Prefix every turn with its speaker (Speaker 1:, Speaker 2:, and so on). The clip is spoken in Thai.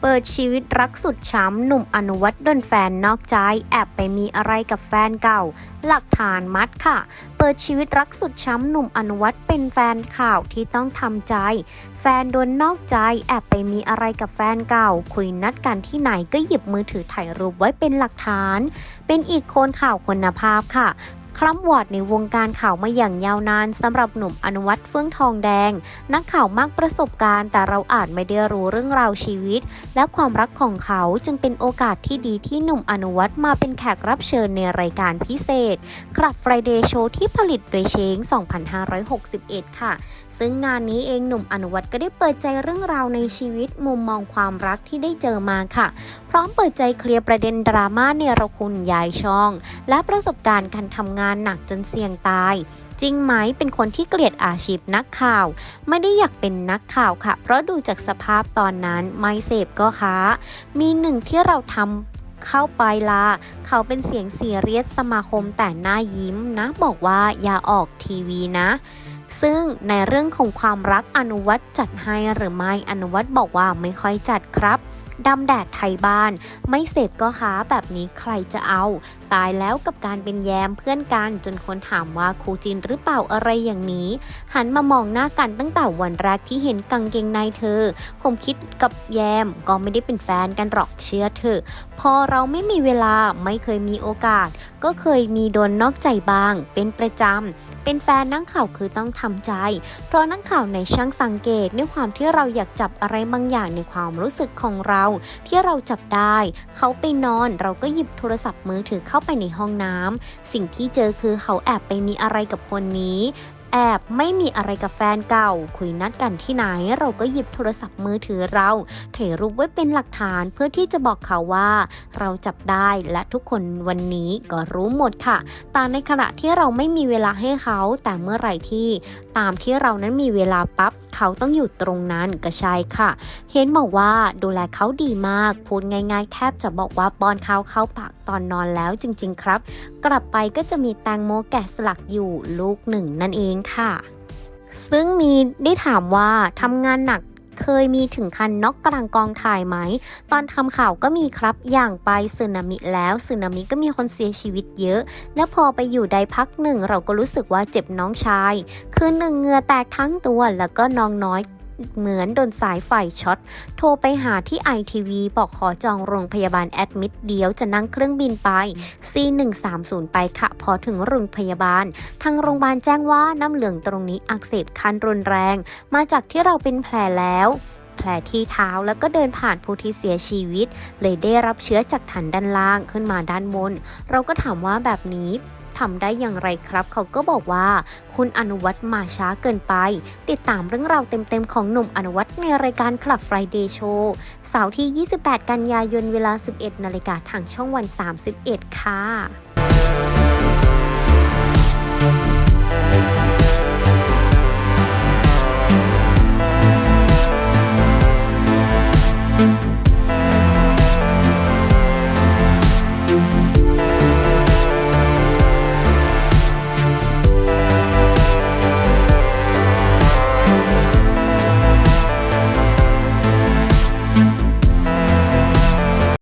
Speaker 1: เปิดชีวิตรักสุดช้ำหนุ่มอนุวัฒน์โดนแฟนนอกใจ แอบไปมีอะไรกับแฟนเก่า หลักฐานมัดค่ะ เปิดชีวิตรักสุดช้ำหนุ่มอนุวัฒน์เป็นแฟนข่าวที่ต้องทำใจ แฟนโดนนอกใจ แอบไปมีอะไรกับแฟนเก่า คุยนัดกันที่ไหนก็หยิบมือถือถ่ายรูปไว้เป็นหลักฐาน เป็นอีกคนข่าวคุณภาพค่ะ คล้ำวอดในวงการข่าวมาอย่างยาวนานสำหรับหนุ่มอนุวัฒน์เฟื่องทองแดง นักข่าวมากประสบการณ์ แต่เราอาจไม่ได้รู้เรื่องราวชีวิต และความรักของเขาจึงเป็นโอกาสที่ดีที่หนุ่มอนุวัฒน์มาเป็นแขกรับเชิญในรายการพิเศษคลับ Friday Show ที่ผลิตโดยเชง 2561 ค่ะ ซึ่งงานนี้เองหนุ่มอนุวัฒน์ก็ได้เปิดใจเรื่องราวในชีวิตมุมมองความรักที่ได้เจอมาค่ะ พร้อมเปิดใจเคลียร์ประเด็นดราม่าเนรคุณยายช่อง และประสบการณ์การทำงานหนักจนเสี่ยงตาย จริงไหมเป็นคนที่เกลียดอาชีพนักข่าว ไม่ได้อยากเป็นนักข่าวค่ะ เพราะดูจากสภาพตอนนั้นไม่เสพก็ค้า มีหนึ่งที่เราทำเข้าไปลาเขาเป็นเสียงเสียเรียสสมาคมแต่หน้ายิ้มนะ บอกว่าอย่าออกทีวีนะ ซึ่งในเรื่องของความรักอนุวัตจัดให้หรือไม่อนุวัตบอกว่าไม่ค่อยจัดครับ ดำแดดไทยบ้าน ไม่เสพก็ค้าแบบนี้ใครจะเอา ตายแล้วกับการเป็นแยมเพื่อนกันจนคนถามว่าครูจินหรือเปล่าอะไรอย่างนี้ หันมามองหน้ากันตั้งแต่วันแรกที่เห็นกางเกงในเธอ ผมคิดกับแยมก็ไม่ได้เป็นแฟนกันหรอกเชื่อเถอะพอเราไม่มีเวลาไม่เคยมีโอกาส ก็เคยมีโดนนอกใจบ้าง เป็นประจำ เป็นแฟนนักข่าวคือต้องทำใจ เพราะนักข่าวในช่างสังเกตด้วยความที่เราอยากจับอะไรบางอย่างในความรู้สึกของเรา ที่เราจับได้ เขาไปนอนเราก็หยิบโทรศัพท์มือถือเข้าไปในห้องน้ำสิ่งที่เจอคือเขาแอบไปมีอะไรกับคนนี้ แอบไม่มีอะไรกับแฟนเก่า คุยนัดกันที่ไหน เราก็หยิบโทรศัพท์มือถือเราถ่ายรูปไว้เป็นหลักฐานเพื่อที่จะบอกเขาว่า เราจับได้และทุกคนวันนี้ก็รู้หมดค่ะแต่ในขณะที่เราไม่มีเวลาให้เขาแต่เมื่อไหร่ที่ ตามที่เรานั้นมีเวลาปั๊บ เขาต้องอยู่ตรงนั้นก็ใช่ค่ะเห็นบอกว่าดูแลเขาดีมาก พูดง่ายๆ แทบจะบอกว่าป้อนข้าวเข้าปากตอนนอนแล้วจริงๆครับ กลับไปก็จะมีแตงโมแกะสลักอยู่ลูกหนึ่งนั่นเองค่ะซึ่งมีได้ถามว่าทำงานหนัก เคยมีถึงคันน็อกกลางกองถ่ายไหม ตอนทำข่าวก็มีครับอย่างไปสึนามิแล้วสึนามิก็มีคนเสียชีวิตเยอะ แล้วพอไปอยู่ใดพักหนึ่งเราก็รู้สึกว่าเจ็บน้องชาย คือหนึ่งเหงื่อแตกทั้งตัวแล้วก็น้องน้อย เหมือนโดนสายไฟช็อต โทรไปหาที่ ITV บอกขอจองโรงพยาบาลแอดมิดเดี๋ยวจะนั่งเครื่องบินไป C130 ไปค่ะ พอถึงโรงพยาบาล ทางโรงพยาบาลแจ้งว่าน้ำเหลืองตรงนี้อักเสบคันรุนแรง มาจากที่เราเป็นแผลแล้วแผลที่เท้าแล้วก็เดินผ่านผู้ที่เสียชีวิต เลยได้รับเชื้อจากฐานด้านล่างขึ้นมาด้านบน เราก็ถามว่าแบบนี้ ทำได้อย่างไรครับ เขาก็บอกว่า คุณอนุวัฒน์มาช้าเกินไป ติดตามเรื่องราวเต็มๆ ของหนุ่มอนุวัฒน์ในรายการคลับ Friday Show เสาร์ที่ 28 กันยายนเวลา 11 นาฬิกาทางช่องวัน 31 ค่ะ